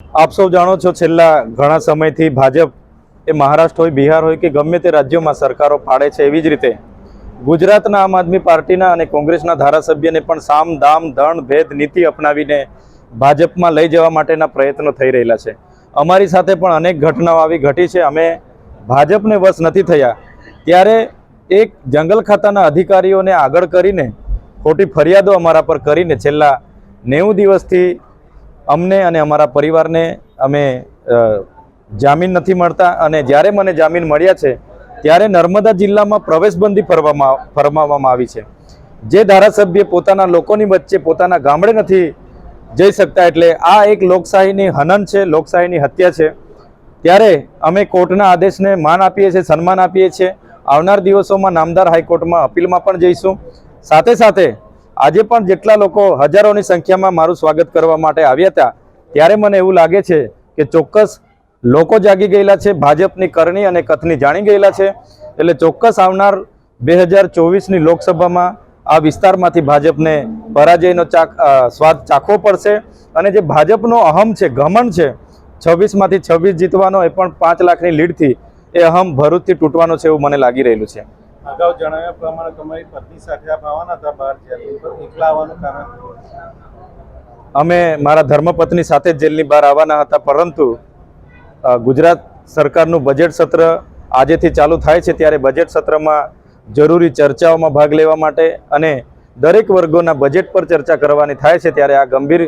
આપ સૌ જાણો છો છેલ્લા ઘણા સમયથી ભાજપ એ મહારાષ્ટ્ર હોય, બિહાર હોય કે ગમે તે રાજ્યોમાં સરકારો પાડે છે એવી જ રીતે ગુજરાતના આમ આદમી પાર્ટીના અને કોંગ્રેસના ધારાસભ્યને પણ સામ દામ દણ ભેદ નીતિ અપનાવીને ભાજપમાં લઈ જવા માટેના પ્રયત્નો થઈ રહેલા છે. અમારી સાથે પણ અનેક ઘટનાઓ આવી ઘટી છે. અમે ભાજપને વશ નથી થયા. ત્યારે એક જંગલ ખાતાના અધિકારીઓને આગળ કરીને ખોટી ફરિયાદો અમારા પર કરીને છેલ્લા નેવું દિવસથી અમને અને અમારા પરિવારને અમે જામીન નથી મળતા અને જ્યારે મને જામીન મળ્યા છે, ત્યારે નર્મદા જિલ્લામાં પ્રવેશબંધી ફરવામાં, ફરમાવવામાં આવી છે. જે ધારાસભ્ય પોતાના લોકોની વચ્ચે પોતાના ગામડે નથી જઈ શકતા એટલે આ એક લોકશાહીની હનન છે, લોકશાહીની હત્યા છે. ત્યારે અમે કોર્ટના આદેશને માન આપીએ છીએ, સન્માન આપીએ છીએ. આવનાર દિવસોમાં નામદાર હાઈકોર્ટમાં અપીલમાં પણ જઈશું. સાથે સાથે આજે પણ જેટલા લોકો હજારોની સંખ્યામાં મારું સ્વાગત કરવા માટે આવ્યા હતા, ત્યારે મને એવું લાગે છે કે ચોક્કસ લોકો જાગી ગયેલા છે, ભાજપની કરણી અને કથની જાણી ગયેલા છે, એટલે ચોક્કસ આવનાર બે હજાર ચોવીસની લોકસભામાં આ વિસ્તારમાંથી ભાજપને પરાજયનો ચાક સ્વાદ ચાખવો પડશે. અને જે ભાજપનો અહમ છે, ઘમંડ છે, છવ્વીસમાંથી છવ્વીસ જીતવાનો એ પણ પાંચ લાખની લીડથી એ અહમ ભરૂચથી તૂટવાનો છે એવું મને લાગી રહેલું છે. અગાઉ જણાવ્યા પ્રમાણે તમારી પત્ની સાથે આપ આવવાના હતા બહાર જેલની એકલા આવવાનું કારણ? અમે મારા ધર્મપત્ની સાથે જેલની બહાર આવવાના હતા, પરંતુ ગુજરાત સરકારનું બજેટ સત્ર આજેથી ચાલુ થાય છે ત્યારે બજેટ સત્રમાં જરૂરી ચર્ચાઓમાં ભાગ લેવા માટે અને દરેક વર્ગોના બજેટ પર ચર્ચા કરવાની થાય છે ત્યારે આ ગંભીર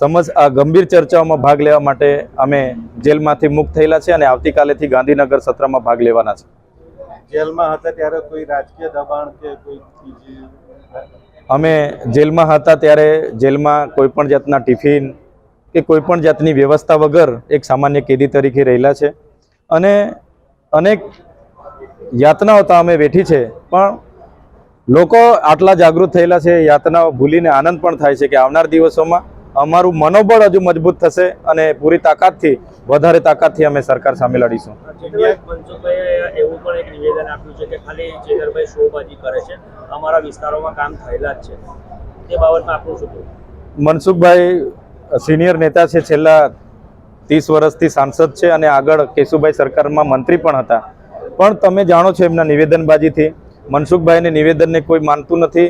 સમજ, આ ગંભીર ચર્ચાઓમાં ભાગ લેવા માટે અમે જેલમાંથી મુક્ત થયેલા છે અને આવતીકાલેથી ગાંધીનગર સત્રમાં ભાગ લેવાના છે. જેલમાં હતા ત્યારે કોઈ રાજકીય દબાણ કે કોઈ બીજી અમે જેલમાં હતા ત્યારે જેલમાં કોઈ પણ જાતના ટિફિન કે કોઈ પણ જાતની વ્યવસ્થા વગર એક સામાન્ય કેદી તરીકે રહેલા છે. અને અનેક યાતનાઓ તો અમે વેઠી છે. પણ લોકો આટલા જાગૃત થયેલા છે, યાતનાઓ ભૂલીને આનંદ પણ થાય છે કે આવનાર દિવસોમાં અમારું મનોબળ હજુ મજબૂત થશે અને પૂરી તાકાતથી વધારે તાકાતથી અમે સરકાર સામે લડીશું. એવું પણ એક નિવેદન આપ્યું છે કે ખાલી ચેતરભાઈ શોબાજી કરે છે. અમારા વિસ્તારોમાં કામ થયેલા જ છે. તે બાબતમાં આપણું શું મનસુખભાઈ સિનિયર નેતા છે છેલ્લા ત્રીસ વર્ષથી સાંસદ છે અને આગળ કેશુભાઈ સરકારમાં મંત્રી પણ હતા. પણ તમે જાણો છો એમના નિવેદનબાજીથી. મનસુખભાઈને નિવેદનને કોઈ માનતું નથી.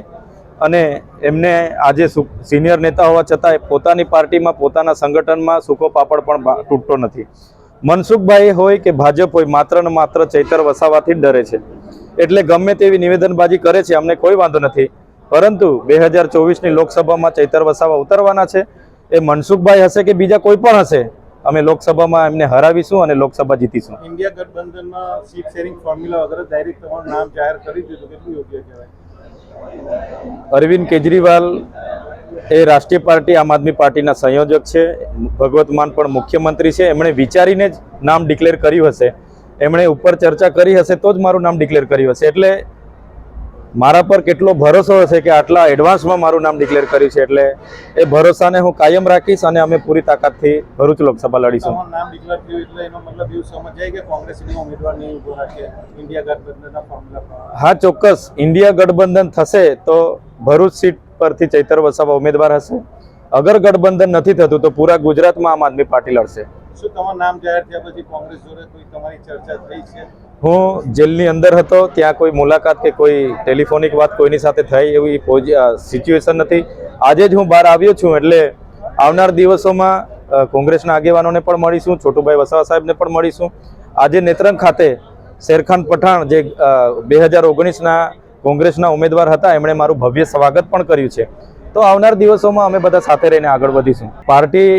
અને એમને આજે સિનિયર નેતા હોવા છતાંય પોતાની પાર્ટીમાં, પોતાના સંગઠનમાં સૂકો પાપડ પણ તૂટતો નથી. મનસુખભાઈ હોય કે ભાજપ હોય, માત્ર ને માત્ર ચૈતર વસાવાથી જ ડરે છે. એટલે ગમે તેવી નિવેદનબાજી કરે છે, અમને કોઈ વાંધો નથી. પરંતુ બે હજાર ચોવીસની લોકસભામાં ચૈતર વસાવા ઉતરવાના છે. એ મનસુખભાઈ હશે કે બીજા કોઈ પણ હશે, અમે લોકસભામાં એમને હરાવીશું અને લોકસભા જીતીશું. ઇન્ડિયા ગઠબંધનમાં સીટ શેરિંગ ફોર્મ્યુલા વગર ડાયરેક્ટ તમારું નામ જાહેર કરી દીધું. કેટલું યોગ્ય કહેવાય? અરવિંદ કેજરીવાલ એ રાષ્ટ્રીય પાર્ટી, આમ આદમી પાર્ટીના સંયોજક છે, ભગવત માન પણ મુખ્યમંત્રી છે. એમણે વિચારીને જ નામ ડિક્લેર કર્યું હશે. એમણે ઉપર ચર્ચા કરી હશે તો જ મારું નામ ડિક્લેર કર્યું હશે. એટલે મારા પર કેટલો ભરોસો હશે કે આટલા એડવાન્સમાં મારું નામ ડિક્લેર કર્યું છે એટલે એ ભરોસાને હું કાયમ રાખીશ અને અમે પૂરી તાકાતથી ભરૂચ લોકસભા લડીશું. નામ ડિક્લેર થયું એટલે એનો મતલબ એવું સમજાય કે કોંગ્રેસ ઉમેદવાર નહીં ઊભો રાખે? ઇન્ડિયા ગઠબંધનના ફોર્મ્યુલા હા ચોક્કસ. ઇન્ડિયા ગઠબંધન થશે તો ભરૂચ સીટ પરથી ચૈતર વસાવા ઉમેદવાર હશે. અગર ગઠબંધન નથી થતું તો પૂરા ગુજરાતમાં આમ આદમી પાર્ટી લડશે. શું તમારું નામ જાહેર થયા પછી કોંગ્રેસ જોડે કોઈ તમારી ચર્ચા થઈ છે? હું જેલની અંદર હતો, ત્યાં કોઈ મુલાકાત કે કોઈ ટેલિફોનિક વાત કોઈની સાથે થઈ એવી સિચ્યુએશન નથી. આજે જ હું બહાર આવ્યો છું એટલે આવનાર દિવસોમાં કોંગ્રેસના આગેવાનોને પણ મળીશું, છોટુભાઈ વસાવા સાહેબને પણ મળીશું. આજે નેત્રંગ ખાતે શેરખાન પઠાણ જે બે હજાર ઓગણીસના કોંગ્રેસના ઉમેદવાર હતા, એમણે મારું ભવ્ય સ્વાગત પણ કર્યું છે. તો આવનાર દિવસોમાં અમે બધા સાથે રહીને આગળ વધીશું. પાર્ટી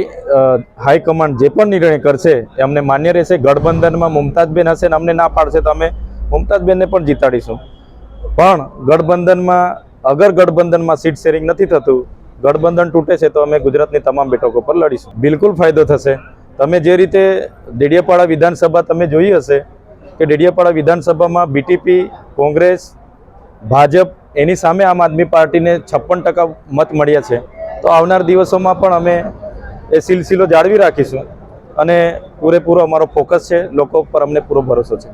હાઈકમાન્ડ જે પણ નિર્ણય કરશે, એ અમને માન્ય રહેશે. ગઠબંધનમાં મુમતાજબેન હશે ને અમને ના પાડશે, તો અમે મુમતાજબેનને પણ જીતાડીશું. પણ ગઠબંધનમાં, અગર ગઠબંધનમાં સીટ શેરિંગ નથી થતું, ગઠબંધન તૂટે છે તો અમે ગુજરાતની તમામ બેઠકો પર લડીશું. બિલકુલ ફાયદો થશે. તમે જે રીતે ડેડિયાપાડા વિધાનસભા તમે જોઈ હશે કે ડેડિયાપાડા વિધાનસભામાં બીટીપી કોંગ્રેસ, ભાજપ એની સામે આમ આદમી પાર્ટીને છપ્પન ટકા મત મળ્યા છે. તો આવનાર દિવસોમાં પણ અમે એ સિલસિલો જાળવી રાખીશું અને પૂરેપૂરો અમારો ફોકસ છે. લોકો પર અમને પૂરો ભરોસો છે.